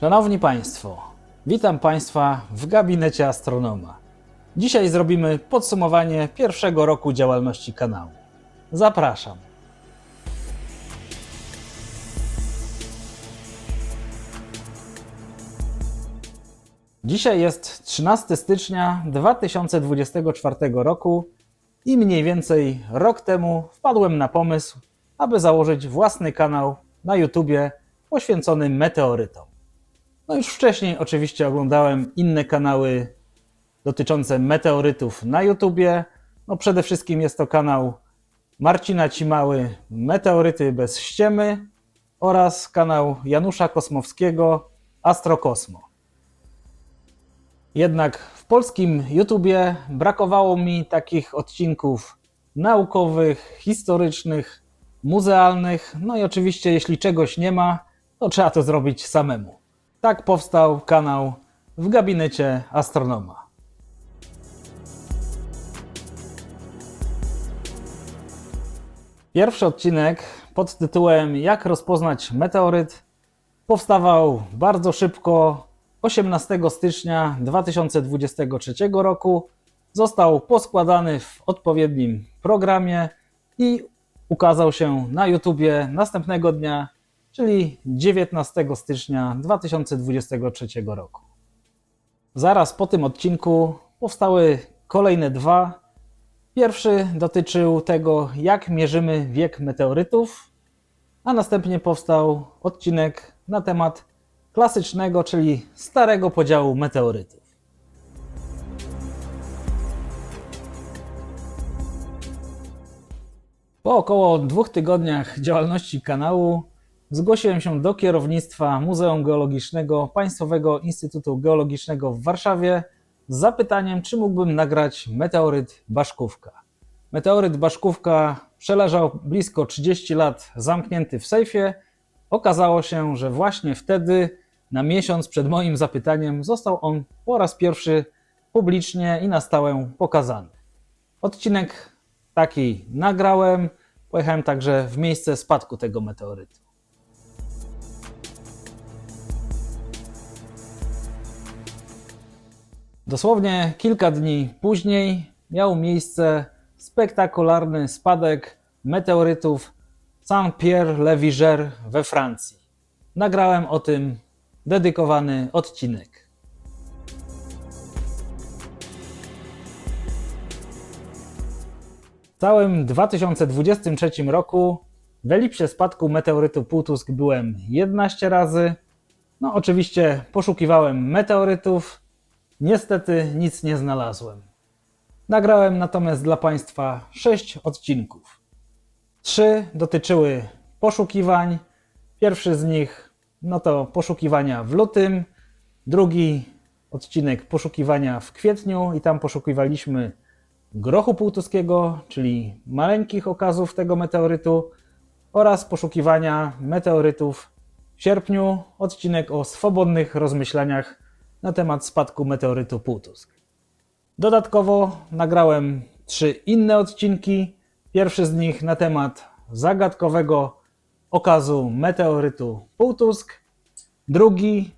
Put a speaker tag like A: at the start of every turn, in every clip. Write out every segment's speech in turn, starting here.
A: Szanowni Państwo, witam Państwa w gabinecie astronoma. Dzisiaj zrobimy podsumowanie pierwszego roku działalności kanału. Zapraszam. Dzisiaj jest 13 stycznia 2024 roku i mniej więcej rok temu wpadłem na pomysł, aby założyć własny kanał na YouTubie poświęcony meteorytom. No już wcześniej oczywiście oglądałem inne kanały dotyczące meteorytów na YouTubie. No przede wszystkim jest to kanał Marcina Cimały Meteoryty bez ściemy oraz kanał Janusza Kosmowskiego Astrokosmo. Jednak w polskim YouTubie brakowało mi takich odcinków naukowych, historycznych, muzealnych. No i oczywiście, jeśli czegoś nie ma, to trzeba to zrobić samemu. Tak powstał kanał w gabinecie astronoma. Pierwszy odcinek pod tytułem Jak rozpoznać meteoryt powstawał bardzo szybko 18 stycznia 2023 roku. Został poskładany w odpowiednim programie i ukazał się na YouTubie następnego dnia, czyli 19 stycznia 2023 roku. Zaraz po tym odcinku powstały kolejne dwa. Pierwszy dotyczył tego, jak mierzymy wiek meteorytów, a następnie powstał odcinek na temat klasycznego, czyli starego podziału meteorytów. Po około dwóch tygodniach działalności kanału zgłosiłem się do kierownictwa Muzeum Geologicznego Państwowego Instytutu Geologicznego w Warszawie z zapytaniem, czy mógłbym nagrać meteoryt Baszkówka. Meteoryt Baszkówka przeleżał blisko 30 lat zamknięty w sejfie. Okazało się, że właśnie wtedy, na miesiąc przed moim zapytaniem, został on po raz pierwszy publicznie i na stałe pokazany. Odcinek taki nagrałem. Pojechałem także w miejsce spadku tego meteorytu. Dosłownie kilka dni później miał miejsce spektakularny spadek meteorytów Saint-Pierre-le-Viger we Francji. Nagrałem o tym dedykowany odcinek. W całym 2023 roku w elipsie spadku meteorytu Półtusk byłem 11 razy. No, oczywiście poszukiwałem meteorytów. Niestety nic nie znalazłem. Nagrałem natomiast dla Państwa 6 odcinków. Trzy dotyczyły poszukiwań. Pierwszy z nich no to poszukiwania w lutym, drugi odcinek poszukiwania w kwietniu i tam poszukiwaliśmy grochu półtuskiego, czyli maleńkich okazów tego meteorytu oraz poszukiwania meteorytów w sierpniu, odcinek o swobodnych rozmyślaniach na temat spadku meteorytu Półtusk. Dodatkowo nagrałem trzy inne odcinki. Pierwszy z nich na temat zagadkowego okazu meteorytu Półtusk. Drugi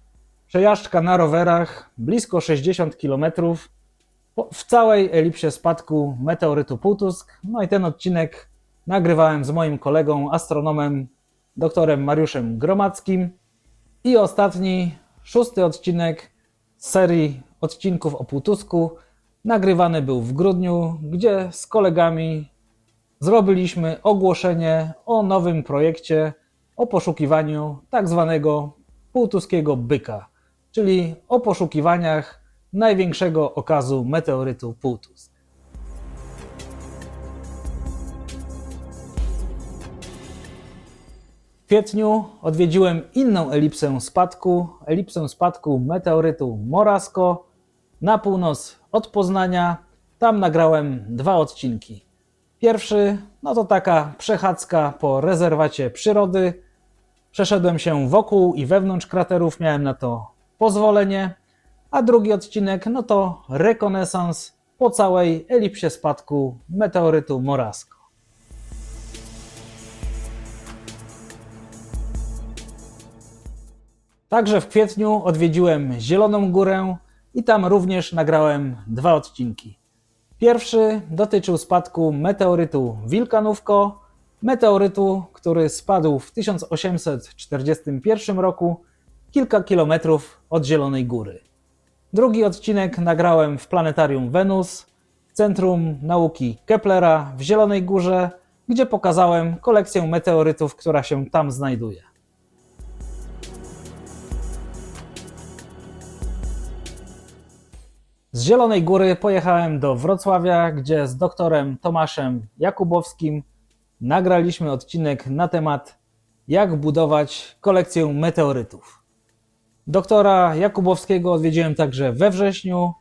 A: przejażdżka na rowerach blisko 60 km w całej elipsie spadku meteorytu Półtusk. No i ten odcinek nagrywałem z moim kolegą, astronomem, doktorem Mariuszem Gromackim. I ostatni, szósty odcinek serii odcinków o Półtusku nagrywany był w grudniu, gdzie z kolegami zrobiliśmy ogłoszenie o nowym projekcie o poszukiwaniu tak zwanego półtuskiego byka, czyli o poszukiwaniach największego okazu meteorytu Półtusk. Kwietniu odwiedziłem inną elipsę spadku, elipsę spadku meteorytu Morasko na północ od Poznania. Tam nagrałem dwa odcinki. Pierwszy, no to taka przechadzka po rezerwacie przyrody. Przeszedłem się wokół i wewnątrz kraterów, miałem na to pozwolenie. A drugi odcinek, no to rekonesans po całej elipsie spadku meteorytu Morasko. Także w kwietniu odwiedziłem Zieloną Górę i tam również nagrałem dwa odcinki. Pierwszy dotyczył spadku meteorytu Wilkanówko, meteorytu, który spadł w 1841 roku kilka kilometrów od Zielonej Góry. Drugi odcinek nagrałem w planetarium Wenus, w Centrum Nauki Keplera w Zielonej Górze, gdzie pokazałem kolekcję meteorytów, która się tam znajduje. Z Zielonej Góry pojechałem do Wrocławia, gdzie z doktorem Tomaszem Jakubowskim nagraliśmy odcinek na temat jak budować kolekcję meteorytów. Doktora Jakubowskiego odwiedziłem także we wrześniu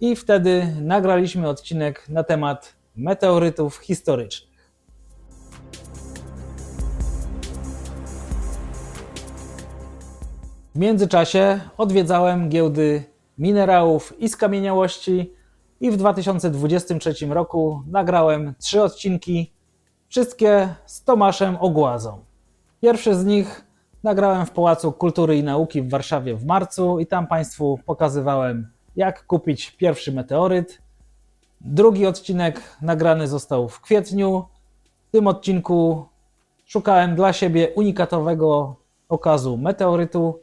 A: i wtedy nagraliśmy odcinek na temat meteorytów historycznych. W międzyczasie odwiedzałem giełdy minerałów i skamieniałości i w 2023 roku nagrałem trzy odcinki, wszystkie z Tomaszem Ogłazą. Pierwszy z nich nagrałem w Pałacu Kultury i Nauki w Warszawie w marcu i tam Państwu pokazywałem, jak kupić pierwszy meteoryt. Drugi odcinek nagrany został w kwietniu. W tym odcinku szukałem dla siebie unikatowego okazu meteorytu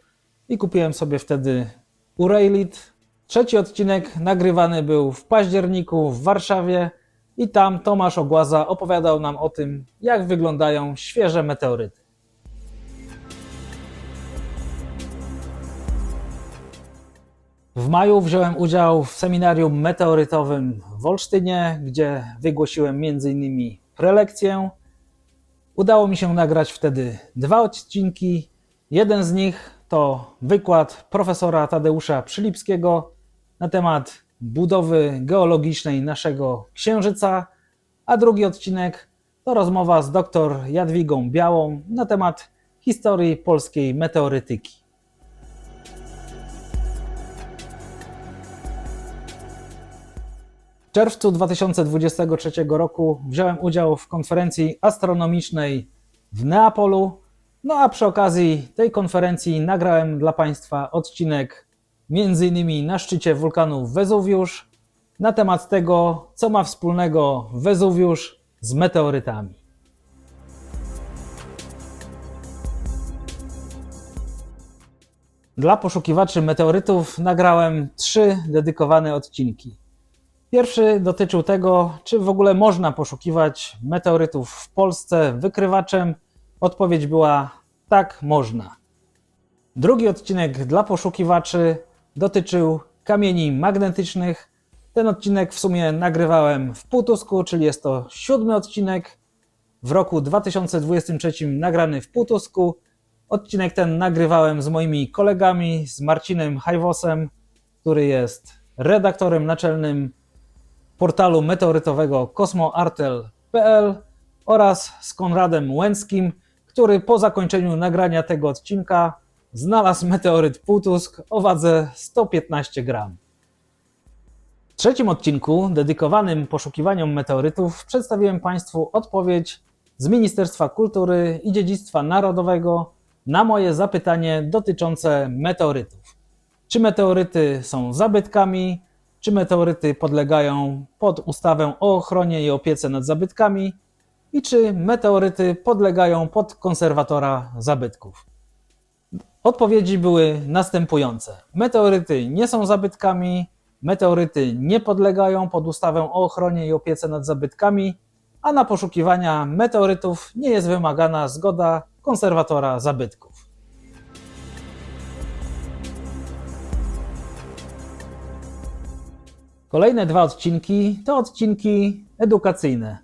A: i kupiłem sobie wtedy Urejlit. Trzeci odcinek nagrywany był w październiku w Warszawie i tam Tomasz Ogłaza opowiadał nam o tym, jak wyglądają świeże meteoryty. W maju wziąłem udział w seminarium meteorytowym w Olsztynie, gdzie wygłosiłem m.in. prelekcję. Udało mi się nagrać wtedy dwa odcinki. Jeden z nich to wykład profesora Tadeusza Przylipskiego na temat budowy geologicznej naszego Księżyca, a drugi odcinek to rozmowa z dr Jadwigą Białą na temat historii polskiej meteorytyki. W czerwcu 2023 roku wziąłem udział w konferencji astronomicznej w Neapolu. No a przy okazji tej konferencji nagrałem dla Państwa odcinek między innymi na szczycie wulkanu Wezuwiusz na temat tego, co ma wspólnego Wezuwiusz z meteorytami. Dla poszukiwaczy meteorytów nagrałem trzy dedykowane odcinki. Pierwszy dotyczył tego, czy w ogóle można poszukiwać meteorytów w Polsce wykrywaczem. Odpowiedź była tak, można. Drugi odcinek dla poszukiwaczy dotyczył kamieni magnetycznych. Ten odcinek w sumie nagrywałem w Półtusku, czyli jest to siódmy odcinek w roku 2023 nagrany w Półtusku. Odcinek ten nagrywałem z moimi kolegami, z Marcinem Hajwosem, który jest redaktorem naczelnym portalu meteorytowego kosmoartel.pl oraz z Konradem Łęckim, który po zakończeniu nagrania tego odcinka znalazł meteoryt Półtusk o wadze 115 gram. W trzecim odcinku, dedykowanym poszukiwaniom meteorytów, przedstawiłem Państwu odpowiedź z Ministerstwa Kultury i Dziedzictwa Narodowego na moje zapytanie dotyczące meteorytów. Czy meteoryty są zabytkami, czy meteoryty podlegają pod ustawę o ochronie i opiece nad zabytkami i czy meteoryty podlegają pod konserwatora zabytków. Odpowiedzi były następujące. Meteoryty nie są zabytkami, meteoryty nie podlegają pod ustawę o ochronie i opiece nad zabytkami, a na poszukiwania meteorytów nie jest wymagana zgoda konserwatora zabytków. Kolejne dwa odcinki to odcinki edukacyjne.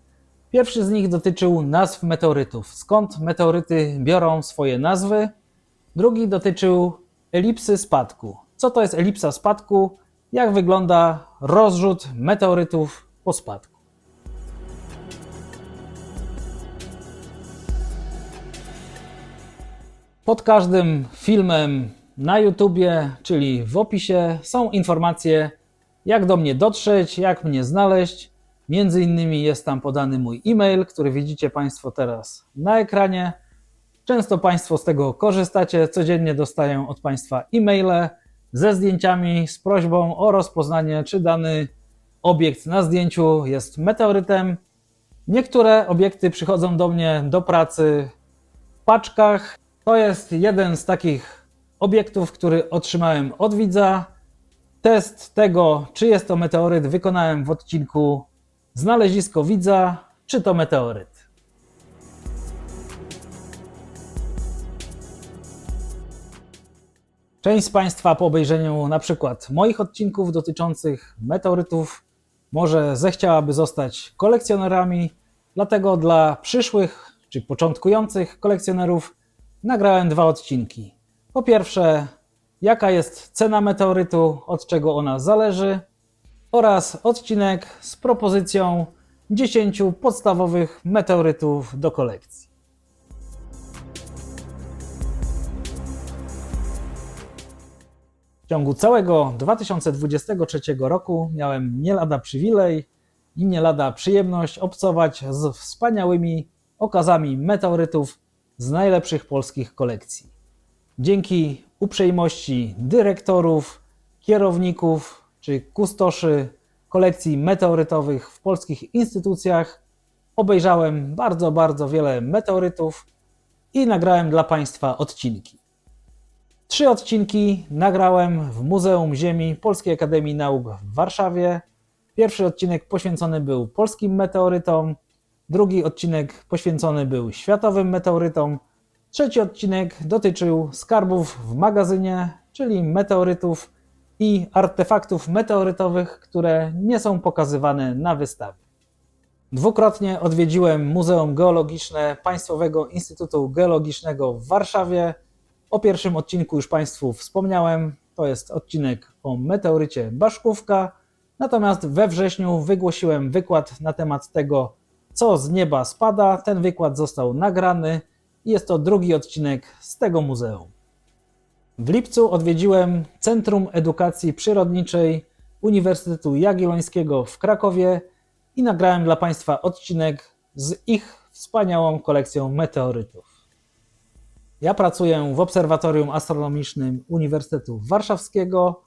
A: Pierwszy z nich dotyczył nazw meteorytów. Skąd meteoryty biorą swoje nazwy? Drugi dotyczył elipsy spadku. Co to jest elipsa spadku? Jak wygląda rozrzut meteorytów po spadku? Pod każdym filmem na YouTubie, czyli w opisie, są informacje, jak do mnie dotrzeć, jak mnie znaleźć. Między innymi jest tam podany mój e-mail, który widzicie Państwo teraz na ekranie. Często Państwo z tego korzystacie. Codziennie dostaję od Państwa e-maile ze zdjęciami z prośbą o rozpoznanie, czy dany obiekt na zdjęciu jest meteorytem. Niektóre obiekty przychodzą do mnie do pracy w paczkach. To jest jeden z takich obiektów, który otrzymałem od widza. Test tego, czy jest to meteoryt, wykonałem w odcinku Znalezisko widza, czy to meteoryt. Część z Państwa po obejrzeniu na przykład moich odcinków dotyczących meteorytów może zechciałaby zostać kolekcjonerami, dlatego dla przyszłych czy początkujących kolekcjonerów nagrałem dwa odcinki. Po pierwsze, jaka jest cena meteorytu, od czego ona zależy, oraz odcinek z propozycją 10 podstawowych meteorytów do kolekcji. W ciągu całego 2023 roku miałem nie lada przywilej i nie lada przyjemność obcować z wspaniałymi okazami meteorytów z najlepszych polskich kolekcji. Dzięki uprzejmości dyrektorów, kierowników czy kustoszy kolekcji meteorytowych w polskich instytucjach obejrzałem bardzo, bardzo wiele meteorytów i nagrałem dla Państwa odcinki. Trzy odcinki nagrałem w Muzeum Ziemi Polskiej Akademii Nauk w Warszawie. Pierwszy odcinek poświęcony był polskim meteorytom, drugi odcinek poświęcony był światowym meteorytom, trzeci odcinek dotyczył skarbów w magazynie, czyli meteorytów i artefaktów meteorytowych, które nie są pokazywane na wystawie. Dwukrotnie odwiedziłem Muzeum Geologiczne Państwowego Instytutu Geologicznego w Warszawie. O pierwszym odcinku już Państwu wspomniałem. To jest odcinek o meteorycie Baszkówka. Natomiast we wrześniu wygłosiłem wykład na temat tego, co z nieba spada. Ten wykład został nagrany jest to drugi odcinek z tego muzeum. W lipcu odwiedziłem Centrum Edukacji Przyrodniczej Uniwersytetu Jagiellońskiego w Krakowie i nagrałem dla Państwa odcinek z ich wspaniałą kolekcją meteorytów. Ja pracuję w Obserwatorium Astronomicznym Uniwersytetu Warszawskiego.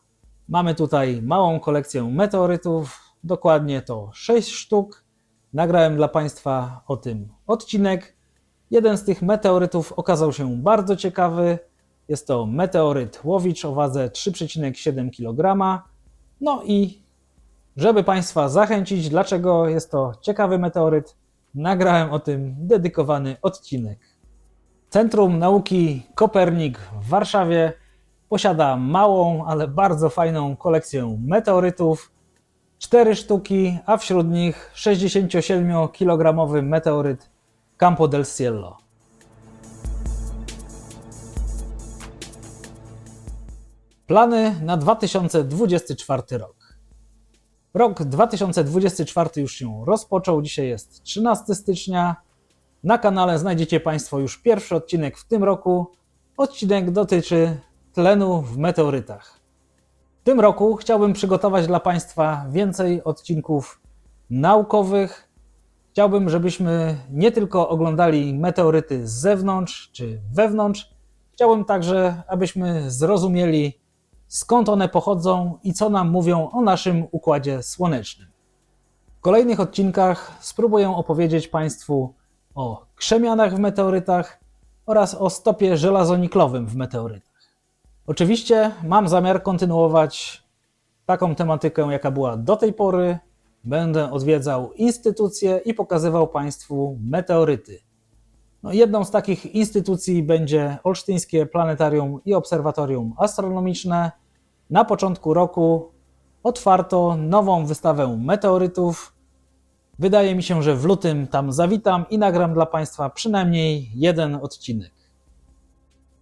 A: Mamy tutaj małą kolekcję meteorytów, dokładnie to 6 sztuk. Nagrałem dla Państwa o tym odcinek. Jeden z tych meteorytów okazał się bardzo ciekawy. Jest to meteoryt Łowicz o wadze 3,7 kg. No i żeby Państwa zachęcić, dlaczego jest to ciekawy meteoryt, nagrałem o tym dedykowany odcinek. Centrum Nauki Kopernik w Warszawie posiada małą, ale bardzo fajną kolekcję meteorytów. Cztery sztuki, a wśród nich 67-kilogramowy meteoryt Campo del Cielo. Plany na 2024 rok. Rok 2024 już się rozpoczął. Dzisiaj jest 13 stycznia. Na kanale znajdziecie Państwo już pierwszy odcinek w tym roku. Odcinek dotyczy tlenu w meteorytach. W tym roku chciałbym przygotować dla Państwa więcej odcinków naukowych. Chciałbym, żebyśmy nie tylko oglądali meteoryty z zewnątrz czy wewnątrz. Chciałbym także, abyśmy zrozumieli, skąd one pochodzą i co nam mówią o naszym układzie słonecznym. W kolejnych odcinkach spróbuję opowiedzieć Państwu o krzemianach w meteorytach oraz o stopie żelazoniklowym w meteorytach. Oczywiście mam zamiar kontynuować taką tematykę, jaka była do tej pory. Będę odwiedzał instytucje i pokazywał Państwu meteoryty. No, jedną z takich instytucji będzie Olsztyńskie Planetarium i Obserwatorium Astronomiczne. Na początku roku otwarto nową wystawę meteorytów. Wydaje mi się, że w lutym tam zawitam i nagram dla Państwa przynajmniej jeden odcinek.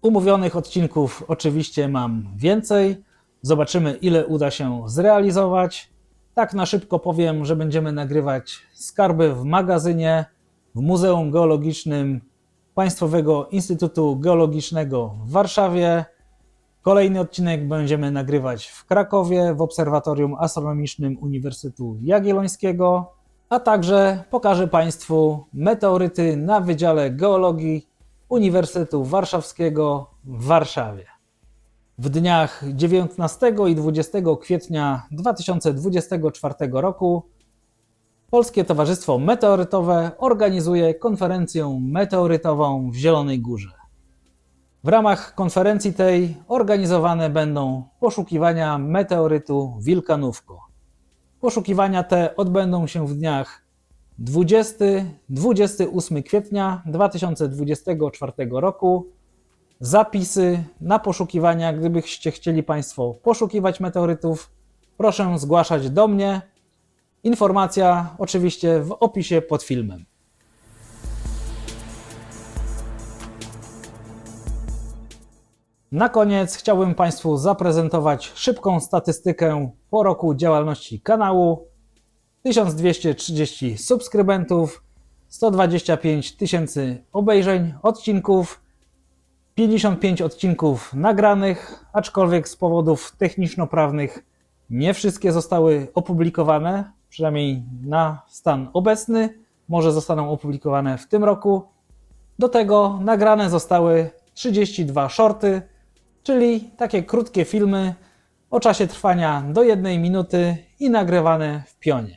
A: Umówionych odcinków oczywiście mam więcej. Zobaczymy, ile uda się zrealizować. Tak na szybko powiem, że będziemy nagrywać skarby w magazynie, w Muzeum Geologicznym Państwowego Instytutu Geologicznego w Warszawie. Kolejny odcinek będziemy nagrywać w Krakowie, w Obserwatorium Astronomicznym Uniwersytetu Jagiellońskiego, a także pokażę Państwu meteoryty na Wydziale Geologii Uniwersytetu Warszawskiego w Warszawie. W dniach 19 i 20 kwietnia 2024 roku Polskie Towarzystwo Meteorytowe organizuje konferencję meteorytową w Zielonej Górze. W ramach konferencji tej organizowane będą poszukiwania meteorytu Wilkanówko. Poszukiwania te odbędą się w dniach 20-28 kwietnia 2024 roku. Zapisy na poszukiwania, gdybyście chcieli Państwo poszukiwać meteorytów, proszę zgłaszać do mnie. Informacja oczywiście w opisie pod filmem. Na koniec chciałbym Państwu zaprezentować szybką statystykę po roku działalności kanału. 1230 subskrybentów, 125 tysięcy obejrzeń odcinków, 55 odcinków nagranych, aczkolwiek z powodów techniczno-prawnych nie wszystkie zostały opublikowane, przynajmniej na stan obecny. Może zostaną opublikowane w tym roku. Do tego nagrane zostały 32 shorty, czyli takie krótkie filmy o czasie trwania do jednej minuty i nagrywane w pionie.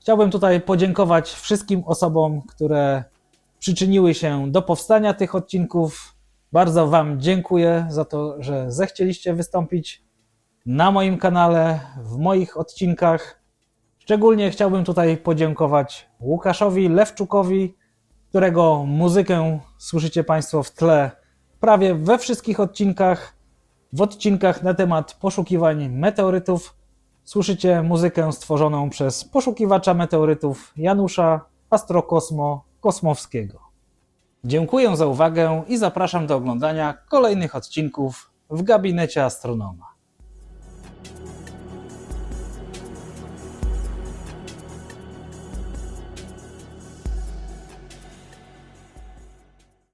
A: Chciałbym tutaj podziękować wszystkim osobom, które przyczyniły się do powstania tych odcinków. Bardzo Wam dziękuję za to, że zechcieliście wystąpić na moim kanale, w moich odcinkach. Szczególnie chciałbym tutaj podziękować Łukaszowi Lewczukowi, którego muzykę słyszycie Państwo w tle prawie we wszystkich odcinkach. W odcinkach na temat poszukiwań meteorytów słyszycie muzykę stworzoną przez poszukiwacza meteorytów Janusza Astrokosmo Kosmowskiego. Dziękuję za uwagę i zapraszam do oglądania kolejnych odcinków w gabinecie astronoma.